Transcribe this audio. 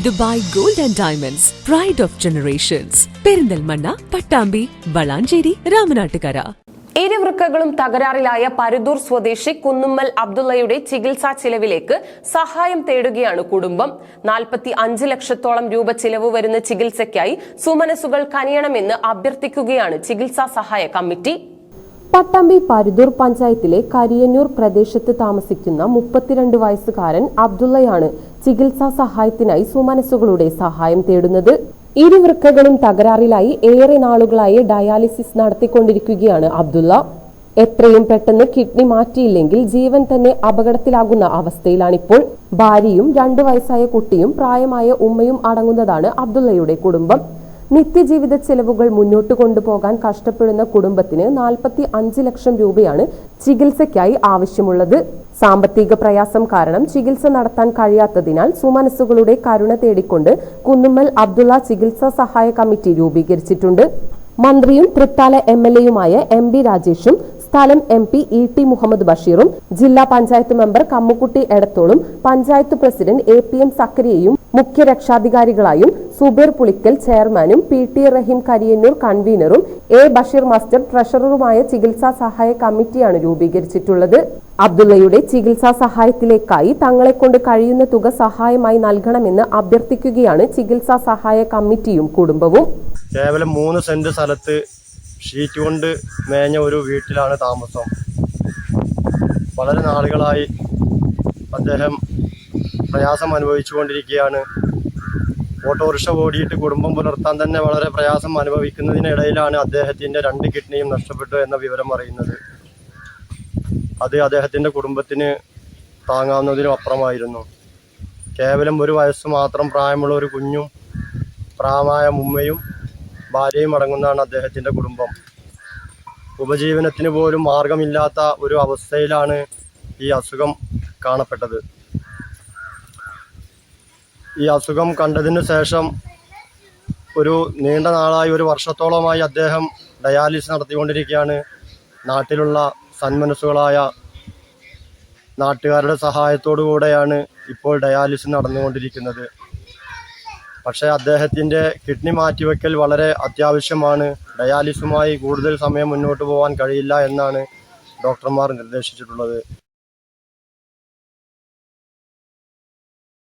Dubai gold and diamonds pride of generations Perinthalmanna Pattambi Valanchery Ramanattukara. ഇരുവൃക്കകളും തകരാറിലായ പരുതൂർ സ്വദേശി കുന്നുമ്മൽ അബ്ദുള്ളയുടെ ചികിത്സാ ചിലവിലേക്ക് സഹായം തേടുകയാണ് കുടുംബം. നാൽപ്പത്തി അഞ്ച് ലക്ഷത്തോളം രൂപ ചിലവ് വരുന്ന ചികിത്സയ്ക്കായി സുമനസുകൾ കനിയണമെന്ന് അഭ്യർത്ഥിക്കുകയാണ് ചികിത്സാ സഹായ കമ്മിറ്റി. പട്ടാമ്പി പരുതൂർ പഞ്ചായത്തിലെ കരിയന്നൂർ പ്രദേശത്ത് താമസിക്കുന്ന മുപ്പത്തിരണ്ട് വയസ്സുകാരൻ അബ്ദുള്ളയാണ് ചികിത്സാ സഹായത്തിനായി സുമനസുകളുടെ സഹായം തേടുന്നത്. ഇരുവൃക്കകളും തകരാറിലായി ഏറെ നാളുകളായി ഡയാലിസിസ് നടത്തിക്കൊണ്ടിരിക്കുകയാണ് അബ്ദുള്ള. എത്രയും പെട്ടെന്ന് കിഡ്നി മാറ്റിയില്ലെങ്കിൽ ജീവൻ തന്നെ അപകടത്തിലാകുന്ന അവസ്ഥയിലാണിപ്പോൾ. ഭാര്യയും രണ്ടു വയസ്സായ കുട്ടിയും പ്രായമായ ഉമ്മയും അടങ്ങുന്നതാണ് അബ്ദുള്ളയുടെ കുടുംബം. നിത്യജീവിത ചെലവുകൾ മുന്നോട്ട് കൊണ്ടുപോകാൻ കഷ്ടപ്പെടുന്ന കുടുംബത്തിന് നാൽപ്പത്തി അഞ്ച് ലക്ഷം രൂപയാണ് ചികിത്സയ്ക്കായി ആവശ്യമുള്ളത്. സാമ്പത്തിക പ്രയാസം കാരണം ചികിത്സ നടത്താൻ കഴിയാത്തതിനാൽ സുമനസ്സുകളുടെ കരുണ തേടിക്കൊണ്ട് കുന്നുമ്മൽ അബ്ദുള്ള ചികിത്സാ സഹായ കമ്മിറ്റി രൂപീകരിച്ചിട്ടുണ്ട്. മന്ത്രിയും തൃത്താല എം എൽ എയുമായ എം ബി രാജേഷും സ്ഥലം M P E T Muhammad ബഷീറും ജില്ലാ panchayat member Kammukutty എടത്തോളും panchayat president A P M സക്കരിയയും മുഖ്യ രക്ഷാധികാരികളായും സുബീർ പുളിക്കൽ ചെയർമാനും പി ടി റഹീം കരിയന്നൂർ കൺവീനറും എ ബഷീർ മാസ്റ്റർ ട്രഷററുമായ ചികിത്സാ സഹായ കമ്മിറ്റിയാണ് രൂപീകരിച്ചിട്ടുള്ളത്. അബ്ദുള്ളയുടെ ചികിത്സാ സഹായത്തിലേക്കായി തങ്ങളെ കൊണ്ട് കഴിയുന്ന തുക സഹായമായി നൽകണമെന്ന് അഭ്യർത്ഥിക്കുകയാണ് ചികിത്സാ സഹായ കമ്മിറ്റിയും കുടുംബവും. കേവലം മൂന്ന് സെന്റ് സ്ഥലത്ത് ഷീറ്റ് കൊണ്ട് മേഞ്ഞ ഒരു വീട്ടിലാണ് താമസം. വളരെ നാളുകളായി അദ്ദേഹം പ്രയാസം അനുഭവിച്ചുകൊണ്ടിരിക്കുകയാണ്. ഓട്ടോറിക്ഷ ഓടിയിട്ട് കുടുംബം പുലർത്താൻ തന്നെ വളരെ പ്രയാസം അനുഭവിക്കുന്നതിനിടയിലാണ് അദ്ദേഹത്തിന്റെ രണ്ട് കിഡ്നിയും നഷ്ടപ്പെട്ടു എന്ന വിവരം അറിയുന്നത്. അത് അദ്ദേഹത്തിന്റെ കുടുംബത്തിന് താങ്ങാവുന്നതിനും അപ്പുറമായിരുന്നു. കേവലം ഒരു വയസ്സ് മാത്രം പ്രായമുള്ള ഒരു കുഞ്ഞും പ്രായമായ ഉമ്മയും ഭാര്യയും അടങ്ങുന്നതാണ് അദ്ദേഹത്തിന്റെ കുടുംബം. ഉപജീവനത്തിന് പോലും മാർഗമില്ലാത്ത ഒരു അവസ്ഥയിലാണ് ഈ അസുഖം കാണപ്പെട്ടത്. ഈ അസുഖം കണ്ടതിന് ശേഷം ഒരു നീണ്ട നാളായി ഒരു വർഷത്തോളമായി അദ്ദേഹം ഡയാലിസിസ് നടത്തിക്കൊണ്ടിരിക്കുകയാണ്. നാട്ടിലുള്ള സന്മനസ്സുകളായ നാട്ടുകാരുടെ സഹായത്തോടു കൂടെയാണ് ഇപ്പോൾ ഡയാലിസിസ് നടന്നുകൊണ്ടിരിക്കുന്നത്. പക്ഷേ അദ്ദേഹത്തിന്റെ കിഡ്നി മാറ്റിവെക്കൽ വളരെ അത്യാവശ്യമാണ്. ഡയാലിസുമായി കൂടുതൽ സമയം മുന്നോട്ട് പോകാൻ കഴിയില്ല എന്നാണ് ഡോക്ടർമാർ നിർദ്ദേശിച്ചിട്ടുള്ളത്.